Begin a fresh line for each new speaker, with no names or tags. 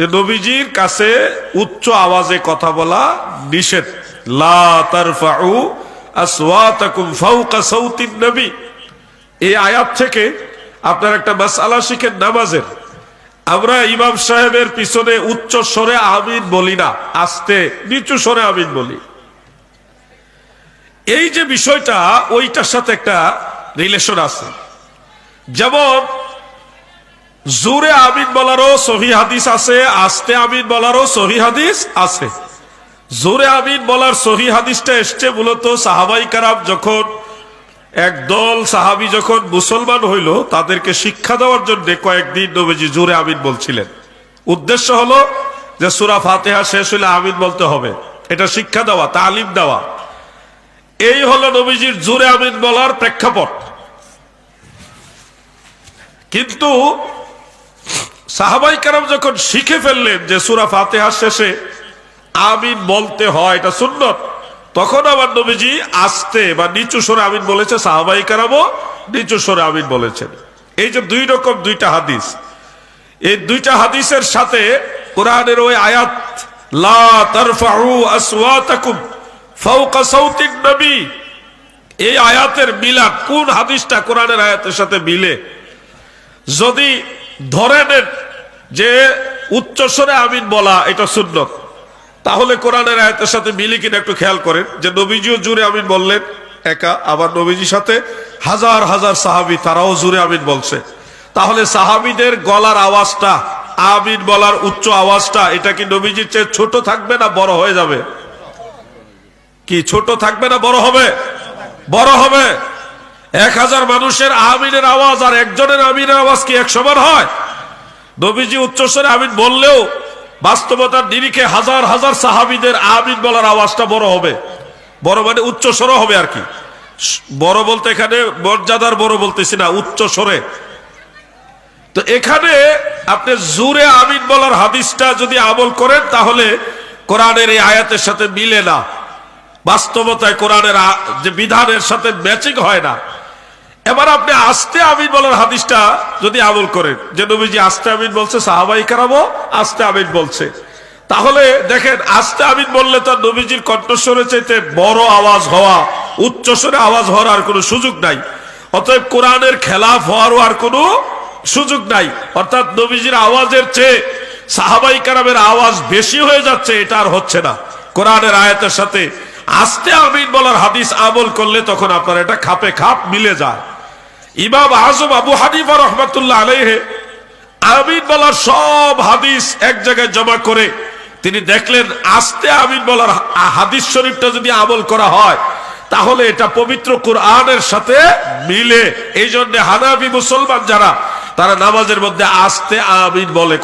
যে নবীজির কাছে উচ্চ আওয়াজে কথা বলা নিষেধ। নবী। এই আয়াত থেকে আপনার একটা নামাজের। আমরা ইমাম সাহেবের পিছনে উচ্চ স্বরে আমিন বলি না, আস্তে নিচু স্বরে আমিন বলি। এই যে বিষয়টা, ওইটার সাথে একটা রিলেশন আছে। যেমন জোরে আমিন বলারও সহি হাদিস আছে, আস্তে আমিন বলারও সহি হাদিস আছে। জোরে আমিন বলার সহি হাদিসটা এসছে মূলত সাহাবাই কারাম যখন একদল সাহাবি যখন মুসলমান হইল, তাদেরকে শিক্ষা দেওয়ার জন্য কয়েকদিন নবীজি জোরে আমিন বলছিলেন। উদ্দেশ্য হলো যে সুরা ফাতেহা শেষ হইলে আমিন বলতে হবে। এটা শিক্ষা দেওয়া, তালিম দেওয়া। এই হলো নবীজির জোরে আমিন বলার প্রেক্ষাপট। কিন্তু সাহাবাই কারাম যখন শিখে ফেললেন যে সুরা ফাতেহার শেষে আমিন বলতে হয়, এটা সুন্নত, তখন আবার নবীজি আসতে বা নিচু সরে আমিন বলেছে, সাহাবাই কারামও নিচু সরে আমিন বলেছেন। এই যে দুই রকম দুইটা হাদিস, এই দুইটা হাদিসের সাথে কোরআনের ওই আয়াত, লা তারফাউ আসওয়াতাকুম ফাওকা সাউতিন নবী, এই আয়াতের মিলা কোন হাদিসটা কোরআনের আয়াতের সাথে মিলে? যদি ধরে নেন যে উচ্চস্বরে আমিন বলা এটা সুন্নত। তাহলে কোরআনের আয়াতের সাথে মিলি কিনা একটু খেয়াল করেন যে নবীজিও জুড়ে আমিন বললেন, একা আবার নবীজির সাথে হাজার হাজার সাহাবি তারাও জুড়ে আমিন বলছে। তাহলে সাহাবিদের গলার আওয়াজটা, আমিন বলার উচ্চ আওয়াজটা, এটা কি নবীজির চেয়ে ছোট থাকবে না বড় হয়ে যাবে? কি ছোট থাকবে না বড় হবে? বড় হবে। এক হাজার মানুষের আমিনের আওয়াজ আর একজনের আমিনের আওয়াজ কি এক সমান হয়? নবীজি উচ্চস্বরে আমিন বললেও বাস্তবতার নিরিখে হাজার হাজার সাহাবিদের আমিন বলার আওয়াজটা বড় হবে। বড় মানে উচ্চ স্বর হবে আর কি। বড় বলতে এখানে মর্যাদার বড় বলতেছি না উচ্চ স্বরে তো এখানে আপনি জুরে আমিন বলার হাদিসটা যদি আমল করেন তাহলে কোরআনের এই আয়াতের সাথে মিলে না। বাস্তবতায় কোরআনের যে বিধানের সাথে ম্যাচিং হয় না। এবার আপনি আস্তে আমিন বলার হাদিসটা যদি আমল করেন, যে নবীজি আস্তে আমিন বলছে, সাহাবাই কারামও আস্তে আমিন বলছে। তাহলে দেখেন, আস্তে আমিন বললে তার নবীজির কণ্ঠস্বরে চাইতে বড় আওয়াজ হওয়া উচ্চস্বরে আওয়াজ হওয়ার আর কোনো সুযোগ নাই। অতএব কোরআনের খেলাফ হওয়ারও আর কোনো সুযোগ নাই। অর্থাৎ নবীজির আওয়াজের চেয়ে সাহাবাই কারামের আওয়াজ বেশি হয়ে যাচ্ছে, এটা আর হচ্ছে না। কোরআনের আয়াতের সাথে আস্তে আমিন বলার হাদিস আমল করলে তখন আপনার এটা খাপে খাপ মিলে যায়। ইমাম আজম আবু হানিফা রহমতুল্লাহ আলহে আমিন বলার সব হাদিস এক জায়গায় জমা করে তিনি দেখলেন আস্তে আমিন বলার হাদিস শরীফটা যদি আমল করা হয়, তাহলে এটা পবিত্র কোরআনের সাথে মিলে। এই জন্য হানাবি মুসলমান যারা, তারা নামাজের মধ্যে আস্তে আমিন বলে।